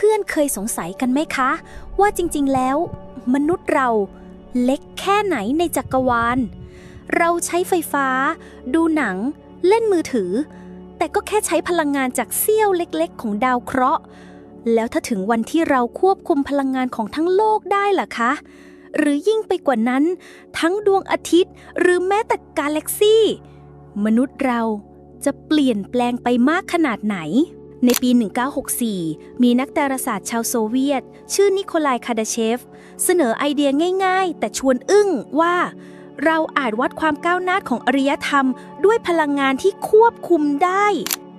พื่อนๆเคยสงสัยกันไหมคะ ว่าจริงๆแล้ว มนุษย์เราเล็กแค่ไหนในจักรวาล เราใช้ไฟฟ้า ดูหนัง เล่นมือถือ แต่ก็แค่ใช้พลังงานจากเสี้ยวเล็กๆ ของดาวเคราะห์ แล้วถ้าถึงวันที่เราควบคุมพลังงานของทั้งโลกได้ล่ะคะ หรือยิ่งไปกว่านั้น ทั้งดวงอาทิตย์ หรือแม้แต่กาแล็กซี่ มนุษย์เราจะเปลี่ยนแปลงไปมากขนาดไหน ในปี 1964 มีนักดาราศาสตร์ชาวโซเวียต ชื่อนิโคลายคาดาเชฟ เสนอไอเดียง่าย ๆ แต่ชวนอึ้งว่า เราอาจวัดความก้าวหน้าของอารยธรรม ด้วยพลังงานที่ควบคุมได้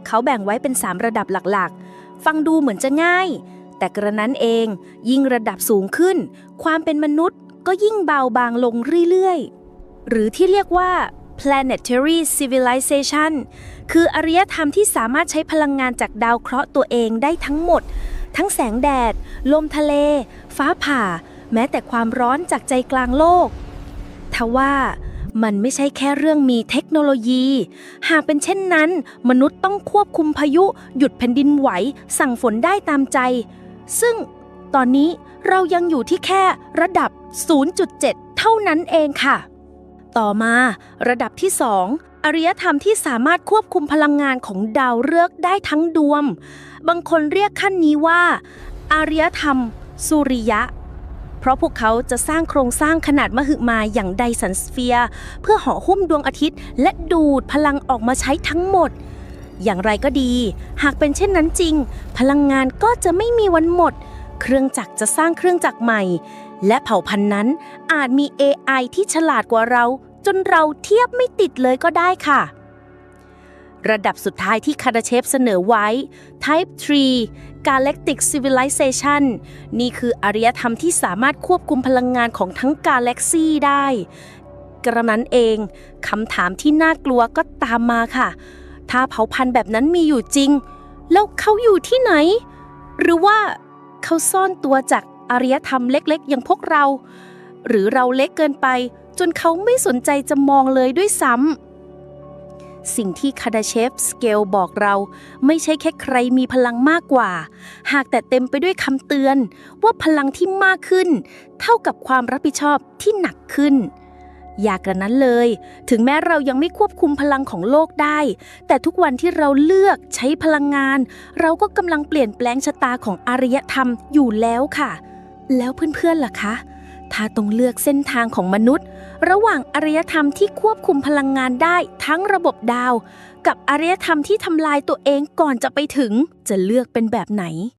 เขาแบ่งไว้เป็น 3 ระดับหลักๆ ฟังดูเหมือนจะง่าย แต่กระนั้นเองยิ่งระดับสูงขึ้น ความเป็นมนุษย์ก็ยิ่งเบาบางลงเรื่อยๆ หรือที่เรียกว่า planetary civilization คืออารยธรรมที่สามารถใช้พลังงานจากดาวเคราะห์ตัวเองได้ทั้งหมด ทั้งแสงแดด ลมทะเล ฟ้าผ่า แม้แต่ความร้อนจากใจกลางโลก ทว่ามันไม่ใช่แค่เรื่องมีเทคโนโลยี หากเป็นเช่นนั้น มนุษย์ต้องควบคุมพายุ หยุดแผ่นดินไหว สั่งฝนได้ตามใจ ซึ่งตอนนี้เรายังอยู่ที่แค่ระดับ 0.7 เท่านั้นเองค่ะ ต่อมา ระดับที่ 2อารยธรรมที่สามารถควบคุมพลังงานของดาวฤกษ์ได้ทั้งดวงบางคนเรียกขั้นนี้ว่า อารยธรรม สุริยะ เพราะพวกเขาจะสร้างโครงสร้างขนาดมหึมาอย่างไดสันสเฟียร์เพื่อห่อหุ้มดวงอาทิตย์ และดูดพลังออกมาใช้ทั้งหมด อย่างไรก็ดี หากเป็นเช่นนั้นจริง พลังงานก็จะไม่มีวันหมด เครื่องจักรจะสร้างเครื่องจักรใหม่ และเผ่าพันธุ์นั้นอาจมี AI ที่ฉลาดกว่าเรา จนเราเทียบไม่ติดเลยก็ได้ค่ะ ระดับสุดท้ายที่คาดาเชฟเสนอไว้ Type 3 Galactic Civilization นี่คืออารยธรรมที่สามารถควบคุมพลังงานของทั้งกาแล็กซี่ได้ กระนั้นเองคำถามที่น่ากลัวก็ตามมาค่ะ ถ้าเผ่าพันธุ์แบบนั้นมีอยู่จริง แล้วเขาอยู่ที่ไหน หรือว่า เขาซ่อนตัวจากอารยธรรมเล็กๆ อย่างพวกเรา หรือเราเล็กเกินไป จนเขาไม่สนใจจะมองเลยด้วยซ้ำสิ่งที่คาดาเชฟสเกลบอกเราไม่ใช่แค่ใครมีพลังมากกว่า หากแต่เต็มไปด้วยคำเตือนว่าพลังที่มากขึ้น เท่ากับความรับผิดชอบที่หนักขึ้น อย่ากระนั้นเลย ถึงแม้เรายังไม่ควบคุมพลังของโลกได้ แต่ทุกวันที่เราเลือกใช้พลังงาน เราก็กำลังเปลี่ยนแปลงชะตาของอารยธรรมอยู่แล้วค่ะ แล้วเพื่อนๆล่ะคะ ถ้าต้องเลือกเส้นทางของมนุษย์ ระหว่างอารยธรรมที่ควบคุมพลังงานได้ทั้งระบบดาว กับอารยธรรมที่ทำลายตัวเองก่อนจะไปถึง จะเลือกเป็นแบบไหน